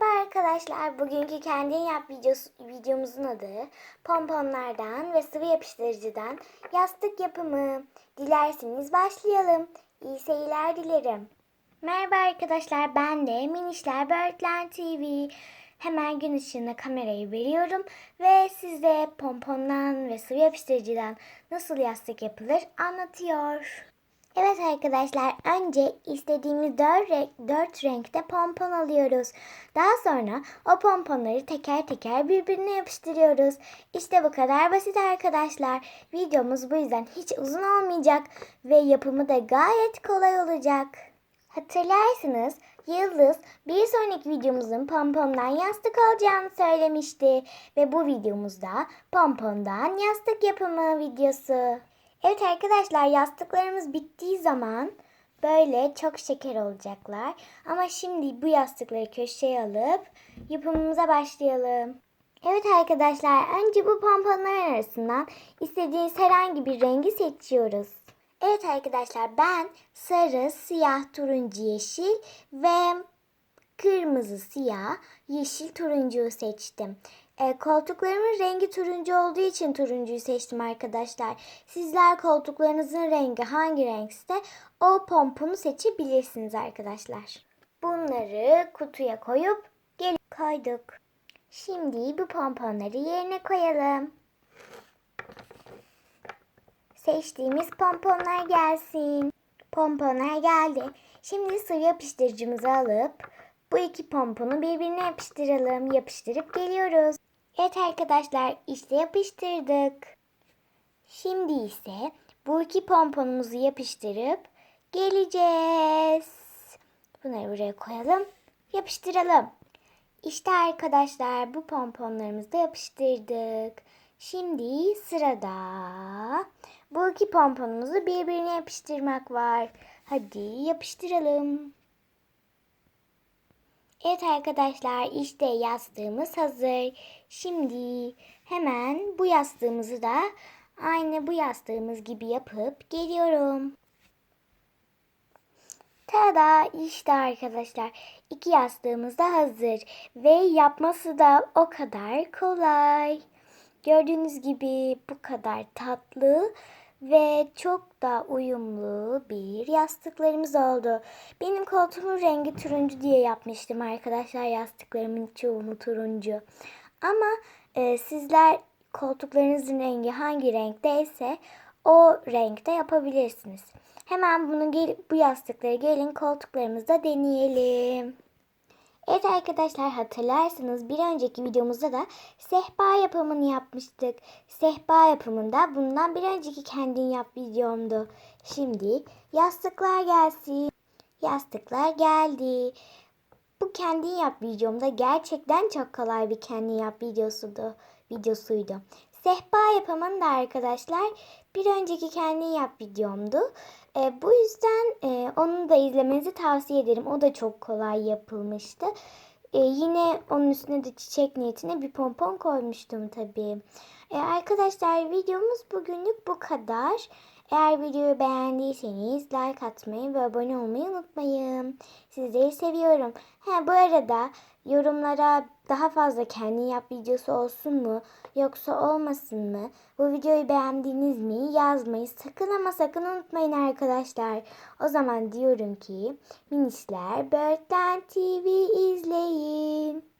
Merhaba arkadaşlar. Bugünkü kendin yap videosu, videomuzun adı pomponlardan ve sıvı yapıştırıcıdan yastık yapımı. Dilerseniz başlayalım. İyi seyirler dilerim. Merhaba arkadaşlar. Ben de Minişler Birdland TV. Hemen gün ışığına kamerayı veriyorum ve size pompondan ve sıvı yapıştırıcıdan nasıl yastık yapılır anlatıyor. Evet arkadaşlar önce istediğimiz dört, renk, dört renkte pompon alıyoruz. Daha sonra o pomponları teker teker birbirine yapıştırıyoruz. İşte bu kadar basit arkadaşlar. Videomuz bu yüzden hiç uzun olmayacak ve yapımı da gayet kolay olacak. Hatırlarsınız Yıldız bir sonraki videomuzun pompondan yastık olacağını söylemişti. Ve bu videomuzda pompondan yastık yapımı videosu. Evet arkadaşlar yastıklarımız bittiği zaman böyle çok şeker olacaklar. Ama şimdi bu yastıkları köşeye alıp yapımımıza başlayalım. Evet arkadaşlar önce bu pomponlar arasından istediğiniz herhangi bir rengi seçiyoruz. Evet arkadaşlar ben sarı, siyah, turuncu, yeşil ve kırmızı, siyah, yeşil, turuncuyu seçtim. E, koltuklarımın rengi turuncu olduğu için turuncuyu seçtim arkadaşlar. Sizler koltuklarınızın rengi hangi renkse o pomponu seçebilirsiniz arkadaşlar. Bunları kutuya koyup gel koyduk. Şimdi bu pomponları yerine koyalım. Seçtiğimiz pomponlar gelsin. Pomponlar geldi. Şimdi sıvı yapıştırıcımızı alıp bu iki pomponu birbirine yapıştıralım. Yapıştırıp geliyoruz. Evet arkadaşlar işte yapıştırdık. Şimdi ise bu iki pomponumuzu yapıştırıp geleceğiz. Bunları buraya koyalım. Yapıştıralım. İşte arkadaşlar bu pomponlarımızı da yapıştırdık. Şimdi sırada bu iki pomponumuzu birbirine yapıştırmak var. Hadi yapıştıralım. Evet arkadaşlar işte yastığımız hazır. Şimdi hemen bu yastığımızı da aynı bu yastığımız gibi yapıp geliyorum. Tada işte arkadaşlar iki yastığımız da hazır ve yapması da o kadar kolay. Gördüğünüz gibi bu kadar tatlı ve çok da uyumlu bir yastıklarımız oldu. Benim koltuğumun rengi turuncu diye yapmıştım arkadaşlar yastıklarımın çoğunu turuncu. Ama e, sizler koltuklarınızın rengi hangi renkteyse o renkte yapabilirsiniz. Hemen bunu gel bu yastıkları gelin koltuklarımızda deneyelim. Evet arkadaşlar hatırlarsınız bir önceki videomuzda da sehpa yapımını yapmıştık. Sehpa yapımında bundan bir önceki kendin yap videomdu. Şimdi yastıklar gelsin. Yastıklar geldi. Bu kendin yap videomda gerçekten çok kolay bir kendin yap videosuydu. videosuydu. Sehpa yapımını da arkadaşlar bir önceki kendin yap videomdu. E, bu yüzden e, onu da izlemenizi tavsiye ederim. O da çok kolay yapılmıştı. E, yine onun üstüne de çiçek niyetine bir pompon koymuştum tabii. E, arkadaşlar videomuz bugünlük bu kadar. Eğer videoyu beğendiyseniz like atmayı ve abone olmayı unutmayın. Sizleri seviyorum. Ha, bu arada yorumlara daha fazla kendi yap videosu olsun mu yoksa olmasın mı? Bu videoyu beğendiniz mi yazmayı sakın ama sakın unutmayın arkadaşlar. O zaman diyorum ki Minişler Birdland TV izleyin.